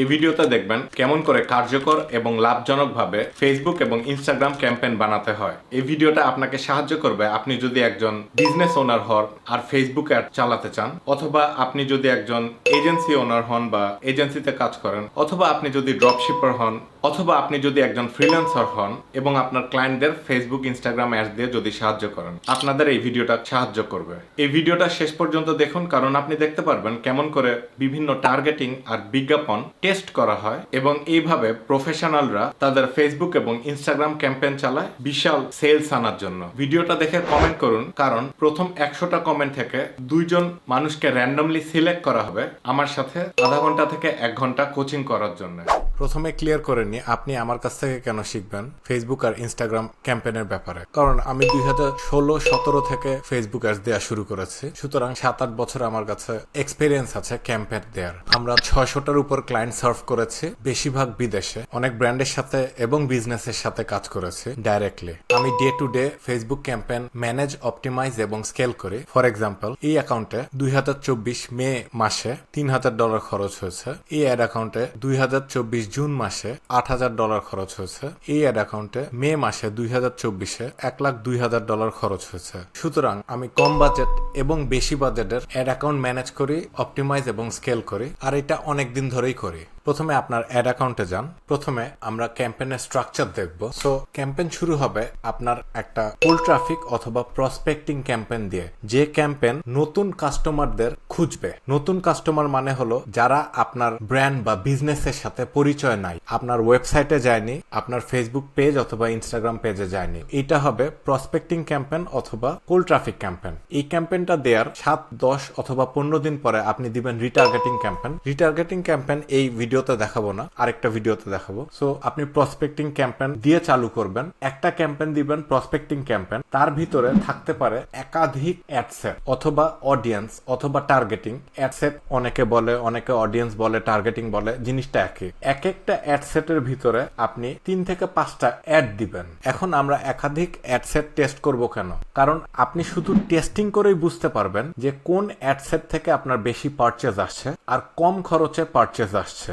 এই ভিডিওতে দেখবেন কেমন করে কার্যকর এবং লাভজনকভাবে ফেসবুক এবং ইনস্টাগ্রাম ক্যাম্পেইন বানাতে হয়। এই ভিডিওটা আপনাকে সাহায্য করবে আপনি যদি একজন বিজনেস ওনার হন আর ফেসবুক অ্যাড চালাতে চান, অথবা আপনি যদি একজন এজেন্সি ওনার হন বা এজেন্সিতে কাজ করেন, অথবা আপনি যদি ড্রপশিপার হন অথবা আপনি যদি একজন ফ্রিল্যান্সার হন এবং আপনার ক্লায়েন্টদের ফেসবুক ইনস্টাগ্রাম অ্যাড দিয়ে যদি সাহায্য করেন, আপনাদের এই ভিডিওটা সাহায্য করবে। এই ভিডিওটা শেষ পর্যন্ত দেখুন, কারণ আপনি দেখতে পারবেন কেমন করে বিভিন্ন টার্গেটিং আর বিজ্ঞাপন টেস্ট করা হয় এবং এইভাবে প্রফেশনালরা তাদের ফেসবুক এবং ইনস্টাগ্রাম ক্যাম্পেইন চালায় বিশাল সেলস আনার জন্য। ভিডিওটা দেখে কমেন্ট করুন, কারণ প্রথম একশোটা কমেন্ট থেকে দুইজন মানুষকে র্যান্ডমলি সিলেক্ট করা হবে আমার সাথে আধা ঘণ্টা থেকে এক ঘণ্টা কোচিং করার জন্য। প্রথমে ক্লিয়ার করে নি আপনি আমার কাছ থেকে কেন শিখবেন ফেসবুক আর ইনস্টাগ্রাম ক্যাম্পেইনের ব্যাপারে? কারণ আমি দুই হাজার ষোলো, সতেরো থেকে ফেসবুক অ্যাডস দেওয়া শুরু করেছি। সুতরাং সাত আট বছর আমার কাছে এক্সপিরিয়েন্স আছে ক্যাম্পেইন দেওয়ার আমরা ছয়শোটার উপর ক্লায়েন্ট সার্ভ করেছি, বেশিরভাগ বিদেশে। অনেক ব্র্যান্ডের সাথে এবং বিজনেসের সাথে কাজ করেছি ডাইরেক্টলি আমি day to day Facebook campaign manage optimise এবং স্কেল করি। ফর এক্সাম্পল এই অ্যাকাউন্টে দুই হাজার চব্বিশ মে মাসে তিন হাজার ডলার খরচ হয়েছে। এই অ্যাড অ্যাকাউন্টে দুই হাজার চব্বিশ জুন মাসে আট হাজার ডলার খরচ হয়েছে। এই অ্যাড অ্যাকাউন্টে মে মাসে দুই হাজার চব্বিশে এক লাখ দুই হাজার ডলার খরচ হয়েছে। সুতরাং আমি কম বাজেট এবং বেশি বাজেটের অ্যাড অ্যাকাউন্ট ম্যানেজ করি অপটিমাইজ এবং স্কেল করি, আর এটা অনেক দিন ধরেই করি। প্রথমে আপনার অ্যাড অ্যাকাউন্টে যান। প্রথমে আমরা ক্যাম্পেইনের স্ট্রাকচার দেখব। সো ক্যাম্পেইন শুরু হবে আপনার একটা ফুল ট্রাফিক অথবা প্রসপেক্টিং ক্যাম্পেইন দিয়ে। যে ক্যাম্পেইন নতুন কাস্টমারদের খুঁজবে। নতুন কাস্টমার মানে হলো যারা আপনার ব্র্যান্ড বা বিজনেসের সাথে পরিচয় নাই। আপনার ওয়েবসাইটে যায়নি, আপনার ফেসবুক পেজ অথবা ইনস্টাগ্রাম পেজে যায়নি। এটা হবে প্রসপেক্টিং ক্যাম্পেইন অথবা কোল ট্রাফিক ক্যাম্পেইন এই ক্যাম্পেইনটা দেওয়ার সাত, দশ অথবা পনেরো দিন পরে আপনি দিবেন রিটার্গেটিং ক্যাম্পেইন রিটার্গেটিং ক্যাম্পেইন এই ভিডিওতে দেখাবো না, আরেকটা ভিডিওতে দেখাবো। সো আপনি প্রসপেক্টিং ক্যাম্পেন দিয়ে চালু করবেন, একটা ক্যাম্পেন দিবেন প্রসপেক্টিং ক্যাম্পেন তার ভিতরে থাকতে পারে একাধিক অ্যাডসেট অথবা অডিয়েন্স অথবা টার্গেটিং অ্যাডসেট অনেকে বলে, অনেকে অডিয়েন্স বলে টার্গেটিং বলে, জিনিসটা একই। এক একটা অ্যাডসেটের ভিতরে আপনি তিন থেকে পাঁচটা অ্যাড দিবেন। এখন আমরা একাধিক অ্যাডসেট টেস্ট করব কেন? কারণ আপনি শুধু টেস্টিং করেই বুঝতে পারবেন যে কোন অ্যাডসেট থেকে আপনার বেশি পারচেজ আসছে আর কম খরচে পারচেজ আসছে।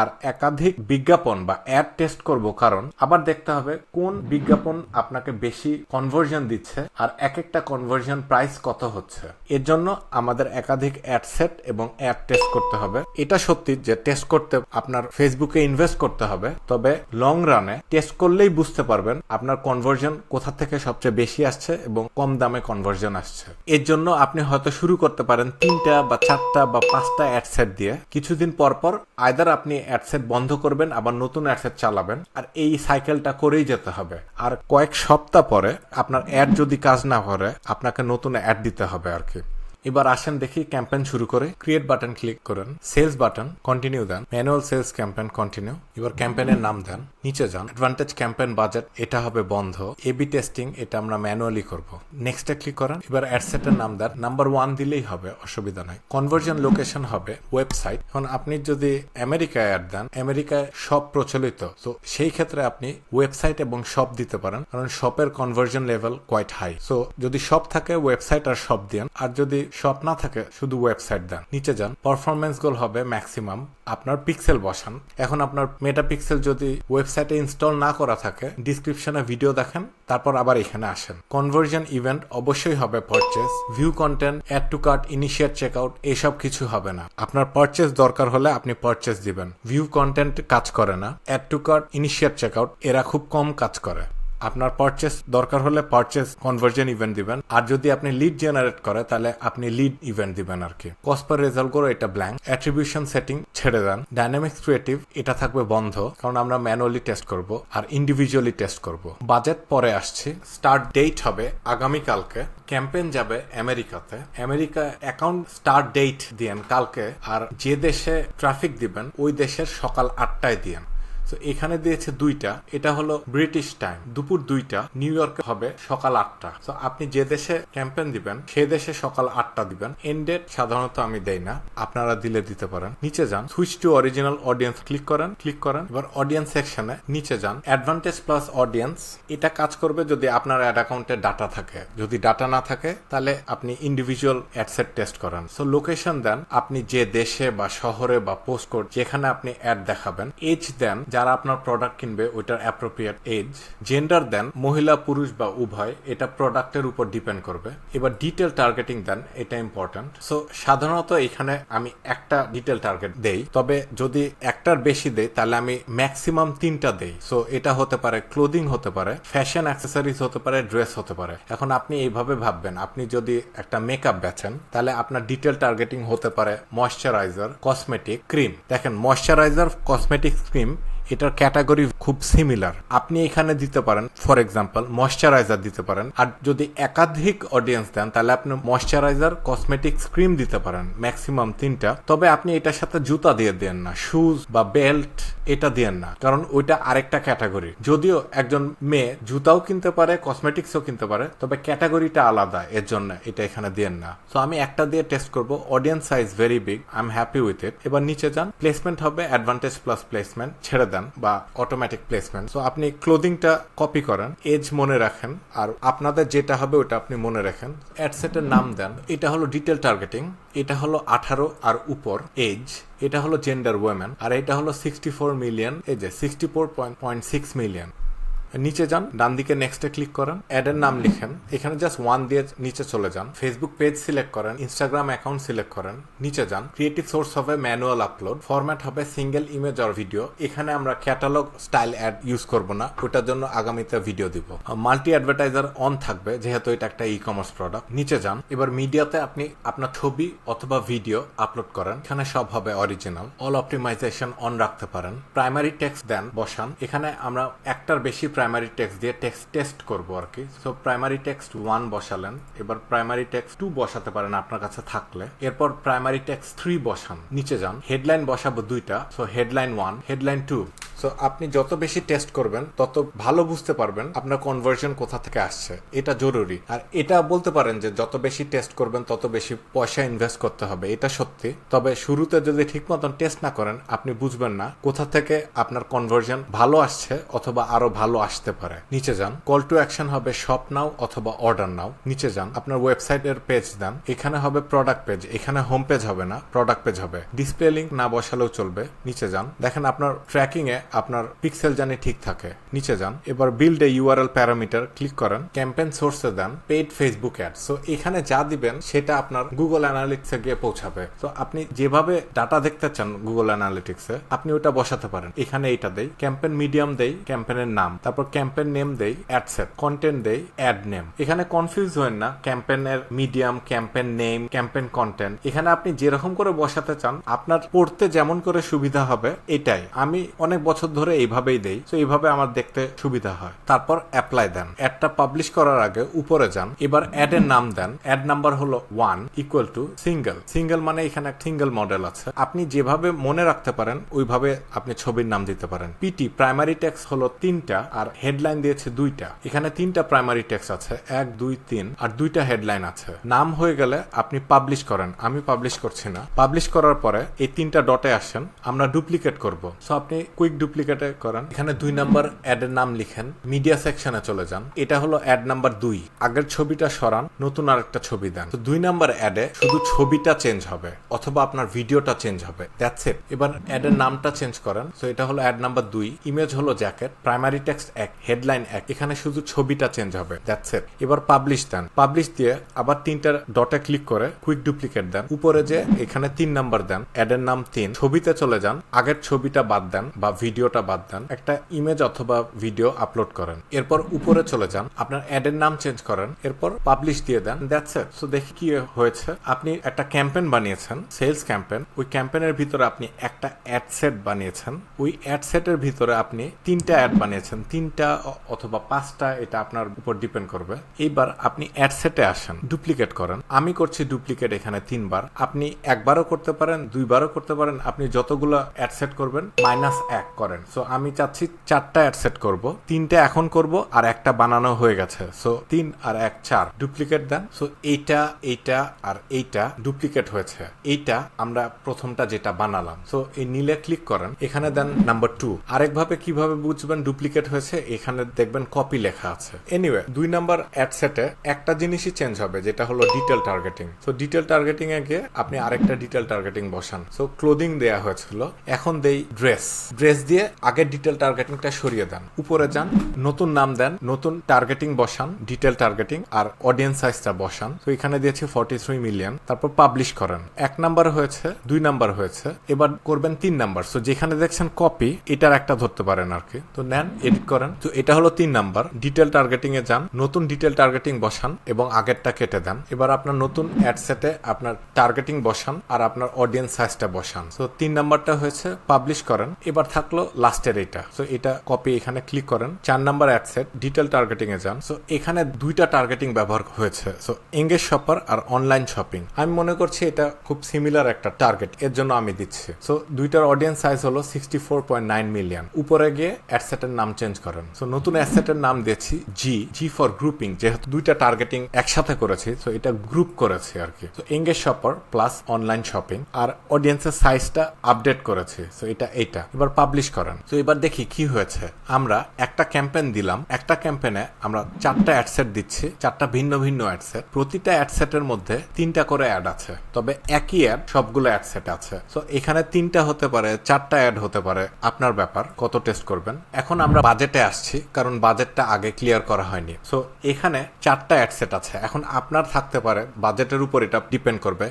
আর একাধিক বিজ্ঞাপন বা অ্যাড টেস্ট করব, কারণ আবার দেখতে হবে কোন বিজ্ঞাপন আপনাকে বেশি কনভার্জন দিচ্ছে আর এক একটা কনভার্জন প্রাইস কত হচ্ছে। এর জন্য আমাদের একাধিক অ্যাড সেট এবং অ্যাড টেস্ট করতে হবে। এটা সত্যি যে টেস্ট করতে আপনার ফেসবুকে ইনভেস্ট করতে হবে, তবে লং রানে টেস্ট করলেই বুঝতে পারবেন আপনার কনভার্জন কোথা থেকে সবচেয়ে বেশি আসছে এবং কম দামে কনভার্জন আসছে। এর জন্য আপনি হয়তো শুরু করতে পারেন তিনটা বা চারটা বা পাঁচটা অ্যাড সেট দিয়ে। কিছুদিন পর পর আয়দার আপনি অ্যাডসেট বন্ধ করবেন, আবার নতুন অ্যাডসেট চালাবেন। আর এই সাইকেলটা করেই যেতে হবে। আর কয়েক সপ্তাহ পরে আপনার অ্যাড যদি কাজ না করে, আপনাকে নতুন অ্যাড দিতে হবে আর কি। এবার আসেন দেখি ক্যাম্পেইন শুরু করে ক্রিয়েট বাটন ক্লিক করেন, সেলস বাটন কন্টিনিউ দেন, ম্যানুয়াল সেলস ক্যাম্পেইন কন্টিনিউ এবার ক্যাম্পেইনের নাম দেন, নিচে যান অ্যাডভান্টেজ ক্যাম্পেইন বাজেট এটা হবে বন্ধ এবি টেস্টিং এটা আমরা ম্যানুয়ালি করব। নেক্সটে ক্লিক করেন, এবার অ্যাডসেটের নাম দেন নাম্বার ওয়ান দিলেই হবে, অসুবিধা নাই। কনভার্জন লোকেশন হবে ওয়েবসাইট এখন আপনি যদি আমেরিকায় অ্যাড দেন আমেরিকায় সব প্রচলিত, তো সেই ক্ষেত্রে আপনি ওয়েবসাইট এবং শপ দিতে পারেন, কারণ শপের conversion level quite high so যদি শপ থাকে ওয়েবসাইট আর শপ দেন আর যদি শপ না থাকে, শুধু ওয়েবসাইট দেন। নিচে যান পারফরমেন্স গোল হবে ম্যাক্সিমাম আপনার পিক্সেল বসান। এখন আপনার মেটা পিক্সেল যদি ওয়েবসাইটে ইনস্টল না করা থাকে ডিসক্রিপশনে ভিডিও দেখেন, তারপর আবার এখানে আসেন। কনভার্জন ইভেন্ট অবশ্যই হবে purchase view content add to cart initiate check out এসব কিছু হবে না। আপনার পারচেস দরকার হলে আপনি পারচেস দিবেন। ভিউ কন্টেন্ট কাজ করে না। Add to cart initiate check out এরা খুব কম কাজ করে। আপনার পারচেস দরকার হলে পারচেস কনভার্জন ইভেন্ট দিবেন। আর যদি আপনি লিড জেনারেট করে, তাহলে আপনি লিড ইভেন্ট দিবেন আর কি। কসপার রেজাল্ট করে এটা ব্ল্যাঙ্ক অ্যাট্রিবিউশন সেটিং ছেড়ে দেন। ডাইনামিক্স ক্রিয়েটিভ এটা থাকবে বন্ধ। কারণ আমরা ম্যানুয়ালি টেস্ট করব আর ইন্ডিভিজুয়ালি টেস্ট করব। বাজেট পরে আসছি। স্টার্ট ডেট হবে আগামী কালকে ক্যাম্পেইন যাবে আমেরিকাতে। আমেরিকা অ্যাকাউন্ট স্টার্ট ডেট দিয়েন কালকে। আর যে দেশে ট্রাফিক দিবেন, ওই দেশের সকাল আটটায় দিয়েন। তো এখানে দিয়েছে দুইটা। এটা হলো ব্রিটিশ টাইম দুপুর দুইটা নিউ ইয়র্কে হবে সকাল আটটা। তো আপনি যে দেশে ক্যাম্পেন দিবেন, সে দেশে সকাল আটটা দিবেন। এন্ড ডেট সাধারণত আমি দেই না, আপনারা দিলে দিতে পারেন। নিচে যান switch to original audience click করেন ক্লিক করেন। এবার অডিয়েন্স সেকশনে নিচে যান অ্যাডভান্টেজ প্লাস অডিয়েন্স এটা কাজ করবে যদি আপনার অ্যাড অ্যাকাউন্টে ডাটা থাকে। যদি ডাটা না থাকে, তাহলে আপনি ইন্ডিভিজুয়াল অ্যাডসেট টেস্ট করেন। সো লোকেশন দেন, আপনি যে দেশে বা শহরে বা পোস্ট কোড যেখানে আপনি অ্যাড দেখাবেন এজ দেন যারা আপনার প্রোডাক্ট কিনবে, ওইটার অ্যাপ্রোপ্রিয়েট এজ জেন্ডার দেন মহিলা, পুরুষ বা উভয়, এটা প্রোডাক্টের উপর ডিপেন্ড করবে। এবার ডিটেল টার্গেটিং দেন, এটা ইম্পর্টেন্ট সো সাধারণত এখানে আমি একটা ডিটেল টার্গেট দেই, তবে যদি একটার বেশি দেই, তাহলে আমি ম্যাক্সিমাম তিনটা দেই। সো এটা হতে পারে ক্লোদিং হতে পারে ফ্যাশন অ্যাক্সেসরিজ হতে পারে ড্রেস হতে পারে। এখন আপনি এইভাবে ভাববেন, আপনি যদি একটা মেকআপ বেছেন তাহলে আপনার ডিটেল টার্গেটিং হতে পারে ময়শ্চারাইজার কসমেটিক ক্রিম দেখেন ময়শ্চারাইজার কসমেটিক ক্রিম এটার ক্যাটাগরি খুব সিমিলার আপনি এখানে দিতে পারেন ফর এক্সাম্পল ময়শ্চারাইজার দিতে পারেন। আর যদি একাধিক অডিয়েন্স দেন, তাহলে আপনি ময়শ্চারাইজার কসমেটিক্স ক্রিম দিতে পারেন ম্যাক্সিমাম তিনটা। তবে আপনি এটার সাথে জুতা দিয়ে দেন না। শুজ বা বেল্ট এটা দিয়েন না, কারণ ওইটা আরেকটা ক্যাটাগরি। যদিও একজন মেয়ে জুতাও কিনতে পারে কসমেটিক্সও কিনতে পারে, তবে ক্যাটাগরিটা আলাদা, এর জন্য এটা এখানে দেন না। তো আমি একটা দিয়ে টেস্ট করব audience size very big I am happy with it এবার নিচে যান প্লেসমেন্ট হবে অ্যাডভান্টেজ প্লাস প্লেসমেন্ট ছেড়ে দেন, বা অটোমেটিক প্লেসমেন্ট তো আপনি ক্লোদিংটা কপি করেন এজ মনে রাখেন, আর আপনাদের যেটা হবে ওটা আপনি মনে রাখেন। অ্যাডসেটের নাম দেন, এটা হলো ডিটেল টার্গেটিং এটা হলো আঠারো আর উপর এজ, এটা হলো জেন্ডার ওয়েমেন আর এটা হলো সিক্সটি ফোর মিলিয়ন এজে sixty four point six million নিচে যান, ডান দিকে নেক্সটে ক্লিক করেন অ্যাডের নাম লিখেন। এখানে জাস্ট ওয়ান দিয়ে নিচে চলে যান। ফেসবুক পেজ সিলেক্ট করেন ইনস্টাগ্রাম অ্যাকাউন্ট সিলেক্ট করেন, নিচে যান। ক্রিয়েটিভ সোর্স হবে ম্যানুয়াল আপলোড ফরম্যাট হবে সিঙ্গেল ইমেজ আর ভিডিও এখানে আমরা ক্যাটালগ স্টাইল অ্যাড ইউজ করব না, ওটার জন্য আগামীতে ভিডিও দিব। মাল্টি অ্যাডভার্টাইজার অন থাকবে, যেহেতু এটা একটা ই কমার্স প্রোডাক্ট নিচে যান। এবার মিডিয়াতে আপনি আপনার ছবি অথবা ভিডিও আপলোড করেন। এখানে সব হবে অরিজিনাল অল অপটিমাইজেশন অন রাখতে পারেন। প্রাইমারি টেক্সট দেন, বসান। এখানে আমরা একটার বেশি প্রাইমারি টেক্সট দিয়ে টেক্সট টেস্ট করব আর কি। সো প্রাইমারি টেক্সট ওয়ান বসালেন। এবার প্রাইমারি টেক্সট টু বসাতে পারেন আপনার কাছে থাকলে। এরপর প্রাইমারি টেক্সট থ্রি বসান। নিচে যান। হেডলাইন বসাবো দুইটা। So headline one headline two so আপনি যত বেশি টেস্ট করবেন, তত ভালো বুঝতে পারবেন আপনার কনভার্সন কোথা থেকে আসছে। এটা জরুরি। আর এটা বলতে পারেন যে যত বেশি টেস্ট করবেন, তত বেশি পয়সা ইনভেস্ট করতে হবে। এটা সত্যি। তবে শুরুতে যদি ঠিক মতন টেস্ট না করেন, আপনি বুঝবেন না কোথা থেকে আপনার কনভার্সন ভালো আসছে অথবা আরও ভালো আসতে পারে। নিচে যান। কল টু অ্যাকশন হবে শপ নাও অথবা অর্ডার নাও নিচে যান। আপনার ওয়েবসাইটের পেজ দেন। এখানে হবে প্রোডাক্ট পেজ এখানে হোম পেজ হবে না প্রোডাক্ট পেজ হবে। ডিসপ্লে লিঙ্ক না বসালেও চলবে। নিচে যান। দেখেন আপনার ট্র্যাকিং এ আপনার পিক্সেল জানি ঠিক থাকে। নিচে যান। এবার build a URL parameter click করেন। ক্যাম্পেইন সোর্সে দেন। পেইড ফেসবুক অ্যাড সো এখানে যা দিবেন, সেটা আপনার গুগল অ্যানালিটিক্সে গিয়ে পৌঁছাবে। তো আপনি যেভাবে ডাটা দেখতে চান গুগল অ্যানালিটিক্সে আপনি ওটা বসাতে পারেন। এখানে এইটা দেই। ক্যাম্পেন মিডিয়াম দেই। ক্যাম্পেইনের নাম। তারপর ক্যাম্পেইন নেম দেই অ্যাডসেট কন্টেন্ট দেই অ্যাড নেম এখানে কনফিউজ হবেন না ক্যাম্পেইনের medium campaign name campaign content এখানে আপনি যেরকম করে বসাতে চান, আপনার পড়তে যেমন করে সুবিধা হবে, এটাই। আমি অনেক বছর ধরে এইভাবেই দেই, তো এইভাবে আমার দেখতে সুবিধা হয়। তারপর অ্যাপ্লাই দেন। অ্যাডটা পাবলিশ করার আগে উপরে যান। এবার অ্যাড এর নাম দেন। অ্যাড নাম্বার হলো one equal to single single মানে এখানে সিঙ্গেল মডেল আছে। আপনি যেভাবে মনে রাখতে পারেন, ওইভাবে আপনি ছবির নাম দিতে পারেন। পিটি প্রাইমারি টেক্সট হলো তিনটা, আর হেডলাইন দিয়েছে দুইটা। এখানে তিনটা প্রাইমারি টেক্সট আছে, এক, দুই, তিন, আর দুইটা হেডলাইন আছে। নাম হয়ে গেলে আপনি পাবলিশ করেন, আমি পাবলিশ করছি না। পাবলিশ করার পরে এই তিনটা ডটে আসেন, আমরা ডুপ্লিকেট করব। সো আপনি কুইক ডুপ্লিকেটে করেন। এখানে দুই নাম্বার অ্যাড এর নাম লিখেন মিডিয়া সেকশনে চলে যান। এটা হলো অ্যাড নাম্বার দুই। আগের ছবিটা সরান, নতুন আরেকটা ছবি দেন। তো দুই নাম্বার অ্যাডে শুধু ছবিটা চেঞ্জ হবে, অথবা আপনার ভিডিওটা চেঞ্জ হবে। দ্যাটস ইট এবার অ্যাডের নামটা চেঞ্জ করেন। তো এটা হলো অ্যাড নাম্বার দুই। ইমেজ হলো জ্যাকেট প্রাইমারি টেক্সট এক হেডলাইন এক। এখানে শুধু ছবিটা চেঞ্জ হবে দ্যাটস ইট এবার পাবলিশ দেন। পাবলিশ দিয়ে আবার তিনটা ডটে ক্লিক করে কুইক ডুপ্লিকেট দেন। উপরে যে এখানে তিন নাম্বার দেন অ্যাডের নাম তিন। ছবিতে চলে যান, আগের ছবিটা বাদ দেন বা ভিডিওটা বাদ দেন। একটা ইমেজ অথবা ভিডিও আপলোড করেন। এরপর উপরে চলে যান, আপনার অ্যাডের নাম চেঞ্জ করেন। এরপর পাবলিশ দিয়ে দেন দ্যাটস ইট সো দেখি কি হয়েছে। আপনি একটা ক্যাম্পেইন বানিয়েছেন সেলস ক্যাম্পেইন ওই ক্যাম্পেইনের ভিতরে আপনি একটা অ্যাড সেট বানিয়েছেন। ওই অ্যাড সেটের ভিতরে আপনি তিনটা অ্যাড বানিয়েছেন তিনটা অথবা পাঁচটা এটা আপনার উপর ডিপেন্ড করবে। এইবার আপনি অ্যাড সেটে আসেন ডুপ্লিকেট করেন। আমি করছি ডুপ্লিকেট এখানে তিনবার। আপনি একবারও করতে পারেন, দুইবারও করতে পারেন। আপনি যতগুলো অ্যাড সেট করবেন মাইনাস এক করেন। সো আমি চাচ্ছি চারটা অ্যাড সেট করব। তিনটা এখন করব আর একটা বানানো হয়ে গেছে। সো তিন আর এক চার ডুপ্লিকেট দেন। সো এইটা এইটা আর এইটা ডুপ্লিকেট হয়েছে। এইটা আমরা প্রথমটা যেটা বানালাম। সো এই নীলে ক্লিক করেন। এখানে দেন নাম্বার টু আরেকভাবে কীভাবে বুঝবেন ডুপ্লিকেট হয়েছে? এখানে দেখবেন কপি লেখা আছে। এনিওয়ে দুই নাম্বার অ্যাড সেটে একটা জিনিসই চেঞ্জ হবে, যেটা হলো detail targeting so detail targeting এ গিয়ে আপনি আরেকটা ডিটেল টার্গেটিং বসান। সো ক্লোদিং দেয়া হয়েছিল, এখন দেই ড্রেস ড্রেস দিয়ে আগের ডিটেল টার্গেটিংটা সরিয়ে দেন। উপরে যান, নতুন নাম দেন, নতুন টার্গেটিং বসান ডিটেল টার্গেটিং আর অডিয়েন্স সাইজটা বসান। তো এখানে দিয়েছি ফর্টি থ্রি মিলিয়ন তারপর পাবলিশ করেন। এক নাম্বার হয়েছে, দুই নাম্বার হয়েছে, এবার করবেন তিন নাম্বার। সো যেখানে দেখছেন কপি এটার একটা ধরতে পারেন আর কি তো নেন এডিট তো এটা হলো তিন নাম্বার। ডিটেল টার্গেটিং এ যান, নতুন ডিটেল টার্গেটিং বসান এবং আগেরটা কেটে দেন। এবার আপনার নতুন অ্যাড সেটে আপনার টার্গেটিং বসান আর আপনার অডিয়েন্স সাইজটা বসান। তো তিন নাম্বারটা হয়েছে পাবলিশ করেন। এবার থাকল লাস্টের এটা। সো এটা কপি এখানে ক্লিক করেন। চার number ad set detail targeting এ যান। সো এখানে দুইটা টার্গেটিং ব্যবহার হয়েছে। সো এঙ্গেজ শপার আর অনলাইন শপিং আমি মনে করছি এটা খুব সিমিলার একটা টার্গেট এর জন্য আমি দিচ্ছি। সো দুইটার অডিয়েন্স সাইজ হলো sixty four point nine million উপরে গিয়ে অ্যাডসেটের নাম চেঞ্জ করেন সো নতুন অ্যাডসেটের নাম দিয়েছি জি জি ফর গ্রুপিং যেহেতু দুইটা টার্গেটিং একসাথে করেছি সো এটা গ্রুপ করেছি আর কি। তো engage shopper plus online shopping আর অডিয়েন্সের সাইজটা আপডেট করেছি সো এটা এইটা। এবার পাবলিশ করেন। তো এবার দেখি কি হয়েছে। আমরা একটা ক্যাম্পেন দিলাম, একটা ক্যাম্পেনে আমরা চারটা অ্যাডসেট দিচ্ছি, চারটা ভিন্ন ভিন্ন অ্যাডসেট প্রতিটা অ্যাডসেটের মধ্যে তিনটা করে অ্যাড আছে, তবে একই অ্যাড সবগুলো অ্যাডসেট আছে। সো এখানে তিনটা হতে পারে, চারটা অ্যাড হতে পারে, আপনার ব্যাপার, কত টেস্ট করবেন। এখন আমরা বাজেটে আসছি, কারণ বাজেটটা আগে ক্লিয়ার করা হয়নি। সো এখানে চারটা অ্যাডসেট আছে। এখন আপনার থাকতে পারে, বাজেটের উপর এটা ডিপেন্ড করবে।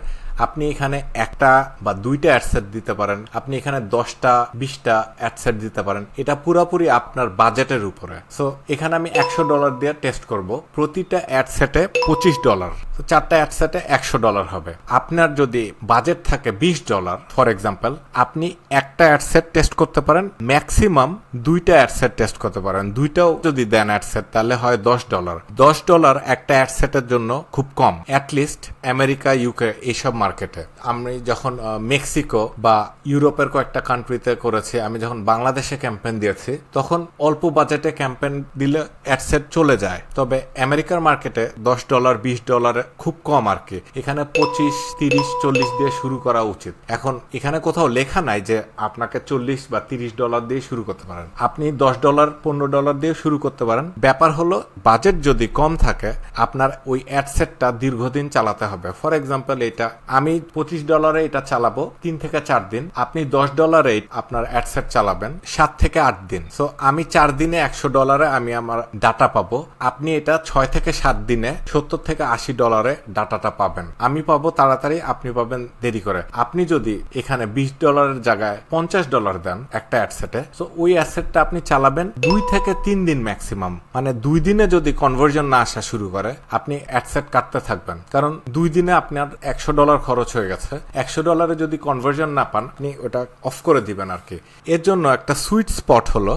আপনি এখানে একটা বা দুইটা অ্যাডসেট দিতে পারেন। আপনি এখানে দশটা, বিশটা অ্যাডসেট দিতে পারেন। এটা পুরোপুরি আপনার বাজেটের উপরে। সো এখানে আমি একশো ডলার দিয়ে টেস্ট করব। প্রতিটা অ্যাডসেটে পঁচিশ ডলার চারটা অ্যাডসেটে একশো ডলার হবে। আপনার যদি বাজেট থাকে বিশ ডলার ফর এক্সাম্পল আপনি একটা অ্যাডসেট টেস্ট করতে পারেন। ম্যাক্সিমাম দুইটা অ্যাডসেট টেস্ট করতে পারেন। দুইটাও যদি দেন অ্যাডসেট তাহলে হয় দশ ডলার দশ ডলার একটা অ্যাডসেটের জন্য খুব কম। অ্যাটলিস্ট আমেরিকা ইউকে এইসব মার্কেটে। আমি যখন মেক্সিকো বা ইউরোপের কয়েকটা কান্ট্রিতে করেছি, আমি যখন বাংলাদেশে ক্যাম্পেইন দিয়েছি, তখন অল্প বাজেটে ক্যাম্পেইন দিলে অ্যাডসেট চলে যায়। তবে আমেরিকার মার্কেটে দশ ডলার বিশ ডলার খুব কম আর কি। এখানে পঁচিশ, তিরিশ, চল্লিশ দিয়ে শুরু করা উচিত। এখন এখানে কোথাও লেখা নাই যে আপনাকে চল্লিশ বা তিরিশ ডলার দিয়ে শুরু করতে পারেন। আপনি দশ ডলার পনেরো ডলার দিয়ে শুরু করতে পারেন। ব্যাপার হলো বাজেট যদি কম থাকে, আপনার ওই অ্যাডসেটটা দীর্ঘদিন চালাতে হবে। ফর এক্সাম্পল এটা আমি পঁচিশ ডলারে এটা চালাবো, তিন থেকে চার দিন। আপনি দশ ডলারে আপনার অ্যাডসেট চালাবেন, সাত থেকে আট দিন। সো আমি চার দিনে একশো ডলারে আমি আমার ডাটা পাবো। আপনি এটা ছয় থেকে সাত দিনে সত্তর থেকে আশি ডলারে ডাটাটা পাবেন। আমি পাবো তাড়াতাড়ি, আপনি পাবেন দেরি করে। আপনি যদি এখানে বিশ ডলারের জায়গায় পঞ্চাশ ডলার দেন একটা অ্যাডসেটে তো ওই অ্যাডসেটটা আপনি চালাবেন দুই থেকে তিন দিন ম্যাক্সিমাম মানে দুই দিনে যদি কনভার্জন না আসা শুরু করে, আপনি অ্যাডসেট কাটতে থাকবেন। কারণ দুই দিনে আপনার একশো ডলার খরচ হয়ে গেছে। একশো ডলারে যদি কনভার্জন না পান, আপনি ওটা অফ করে দিবেন আর কি। এর জন্য একটা সুইট স্পট হলো,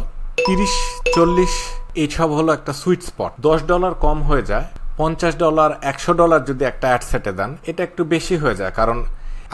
তিরিশ, চল্লিশ, এইসব হলো একটা সুইট স্পট দশ ডলার কম হয়ে যায়, পঞ্চাশ ডলার, একশো ডলার যদি একটা অ্যাডসেটে দেন, এটা একটু বেশি হয়ে যায়, কারণ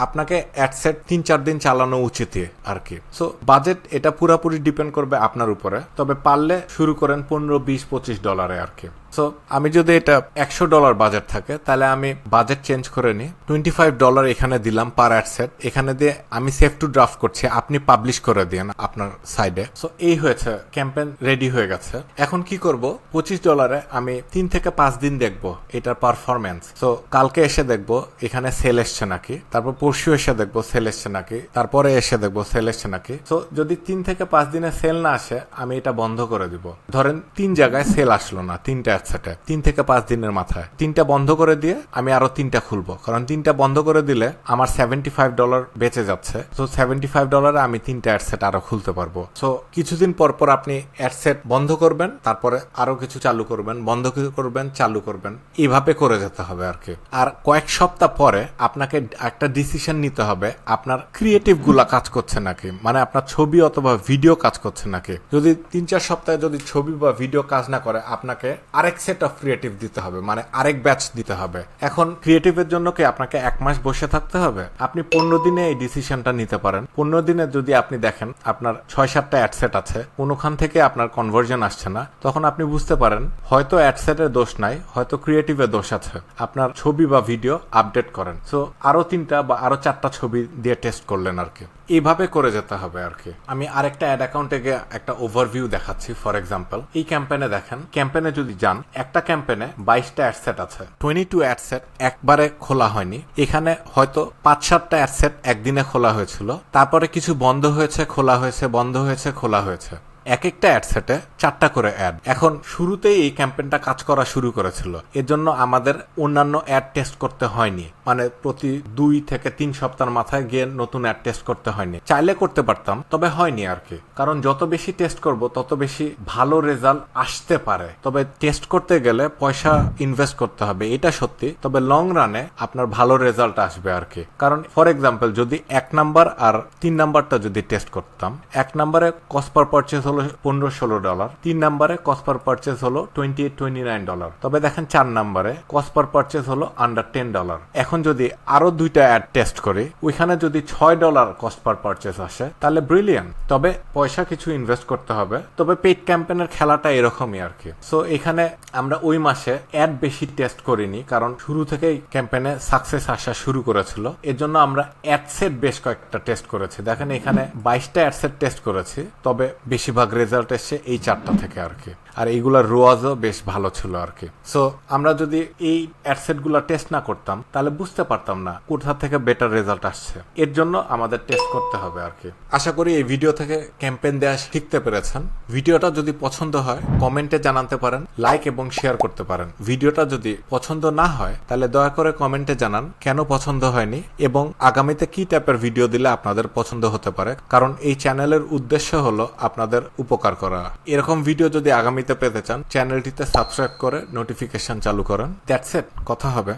আপনাকে অ্যাডসেট তিন, চার দিন চালানো উচিত আর কি। সো বাজেট এটা পুরোপুরি ডিপেন্ড করবে আপনার উপরে, তবে পারলে শুরু করেন পনেরো, বিশ, পঁচিশ ডলারে আর কি। সো আমি যদি এটা একশো ডলার বাজেট থাকে, তাহলে আমি বাজেট চেঞ্জ করে নিই। টোয়েন্টি ফাইভ ডলার এখানে দিলাম পার অ্যাডসেট এখানে দিয়ে আমি সেভ টু ড্রাফট করছি। আপনি পাবলিশ করে দিন আপনার সাইডে সো এই হয়েছে ক্যাম্পেইন রেডি হয়ে গেছে। এখন কি করব? পঁচিশ ডলারে আমি তিন থেকে পাঁচ দিন দেখব এটার পারফরমেন্স সো কালকে এসে দেখব এখানে সেল এসছে নাকি। তারপর পরশু এসে দেখব সেল এসছে নাকি। তারপরে এসে দেখব সেল এসছে নাকি। সো যদি তিন থেকে পাঁচ দিনে সেল না আসে, আমি এটা বন্ধ করে দিব। ধরেন তিন জায়গায় সেল আসলো না, তিনটা অ্যাডসেটে তিন থেকে পাঁচ দিনের মাথায়। তিনটা বন্ধ করে দিয়ে আমি আরও তিনটা খুলবো। কারণ তিনটা বন্ধ করে দিলে আমার সেভেন্টি ফাইভ ডলার বেঁচে যাচ্ছে। তো সেভেন্টি ফাইভ ডলারে আমি তিনটা অ্যাডসেট আরও খুলতে পারব। সো কিছুদিন পর পর আপনি অ্যাডসেট বন্ধ করবেন, তারপরে আরও কিছু চালু করবেন, বন্ধ করবেন, চালু করবেন। এইভাবে করে যেতে হবে আর কি। আর কয়েক সপ্তাহ পরে আপনাকে একটা ডিসিশন নিতে হবে, আপনার ক্রিয়েটিভগুলা কাজ করছে নাকি? মানে আপনার ছবি অথবা ভিডিও কাজ করছে নাকি? যদি তিন চার সপ্তাহে যদি ছবি বা ভিডিও কাজ না করে, আপনাকে আরেক সেট অফ ক্রিয়েটিভ দিতে হবে মানে আরেক ব্যাচ দিতে হবে। এখন ক্রিয়েটিভের জন্য কি আপনাকে এক মাস বসে থাকতে হবে? আপনি পনেরো দিনে এই ডিসিশনটা নিতে পারেন। পনেরো দিনে যদি আপনি দেখেন আপনার ছয় সাতটা অ্যাডসেট আছে, কোনোখান থেকে আপনার কনভার্জন আসছে না, তখন আপনি বুঝতে পারেন, হয়তো অ্যাডসেটের দোষ নাই, হয়তো ক্রিয়েটিভের দোষ আছে। আপনার ছবি বা ভিডিও আপডেট করেন। সো আরও তিনটা বা আরও চারটা ছবি দিয়ে টেস্ট করলেন আর কি। এইভাবে করে যেতে হবে আর কি। আমি আরেকটা অ্যাড অ্যাকাউন্টে গিয়ে একটা ওভারভিউ দেখাচ্ছি ফর এক্সাম্পল এই ক্যাম্পেনে দেখেন ক্যাম্পেনে যদি যান, একটা ক্যাম্পেনে বাইশটা অ্যাডসেট আছে। টোয়েন্টি টু অ্যাডসেট একবারে খোলা হয়নি। এখানে হয়তো পাঁচ সাতটা অ্যাডসেট একদিনে খোলা হয়েছিল। তারপরে কিছু বন্ধ হয়েছে, খোলা হয়েছে, বন্ধ হয়েছে, খোলা হয়েছে। এক একটা অ্যাড সেটে চারটা করে অ্যাড এখন শুরুতেই এই ক্যাম্পেইনটা কাজ করা শুরু করেছিল। এর জন্য আমাদের অন্যান্য অ্যাড টেস্ট করতে হয়নি। মানে প্রতি দুই থেকে তিন সপ্তাহের মাথায় গিয়ে নতুন অ্যাড টেস্ট করতে হয়নি। চাইলে করতে পারতাম, তবে হয়নি আর কি। কারণ যত বেশি টেস্ট করব, তত বেশি ভালো রেজাল্ট আসতে পারে। তবে টেস্ট করতে গেলে পয়সা ইনভেস্ট করতে হবে, এটা সত্যি। তবে লং রানে আপনার ভালো রেজাল্ট আসবে আর কি। কারণ ফর এক্সাম্পল যদি এক নাম্বার আর তিন নাম্বারটা যদি টেস্ট করতাম, এক নাম্বারে কস্ট পার পারচেস হলো পনেরো, ষোলো ডলার তিন নাম্বারে কস্ট পার পারচেস হলো twenty eight twenty nine dollar তবে দেখেন চার নাম্বারে কস্ট পার পারচেস হলো আন্ডার টেন ডলার এখন যদি আরও দুইটা অ্যাড টেস্ট করি, ওইখানে যদি ছয় ডলার কস্ট পার পারচেস আসে, তাহলে ব্রিলিয়ান তবে পয়সা কিছু ইনভেস্ট করতে হবে। তবে পেইড ক্যাম্পেনের খেলাটা এরকমই আর কি। সো এখানে আমরা ওই মাসে অ্যাড বেশি টেস্ট করিনি, কারণ শুরু থেকেই ক্যাম্পেনে সাকসেস আসা শুরু করেছিল। এর জন্য আমরা অ্যাডসেট বেশ কয়েকটা টেস্ট করেছি। দেখেন এখানে বাইশটা অ্যাডসেট টেস্ট করেছি, তবে বেশিরভাগ রেজাল্ট এসছে এই চারটা থেকে আর কি। আর এইগুলার রোয়াজও বেশ ভালো ছিল আর কি। সো আমরা যদি এই অ্যাডসেটগুলা টেস্ট না করতাম, তাহলে বুঝতে পারতাম না কোথা থেকে বেটার রেজাল্ট আসছে। এর জন্য আমাদের টেস্ট করতে হবে আর কি। আশা করি এই ভিডিও থেকে ক্যাম্পেইন দেওয়া শিখতে পেরেছেন। ভিডিওটা যদি পছন্দ হয় কমেন্টে জানাতে পারেন লাইক এবং শেয়ার করতে পারেন। ভিডিওটা যদি পছন্দ না হয়, তাহলে দয়া করে কমেন্টে জানান কেন পছন্দ হয়নি এবং আগামীতে কি টাইপের ভিডিও দিলে আপনাদের পছন্দ হতে পারে। কারণ এই চ্যানেলের উদ্দেশ্য হলো আপনাদের উপকার করা। এরকম ভিডিও যদি আগামীতে পেতে চান চ্যানেলটিতে সাবস্ক্রাইব করে নোটিফিকেশন চালু করেন। দ্যাটস এট কথা হবে।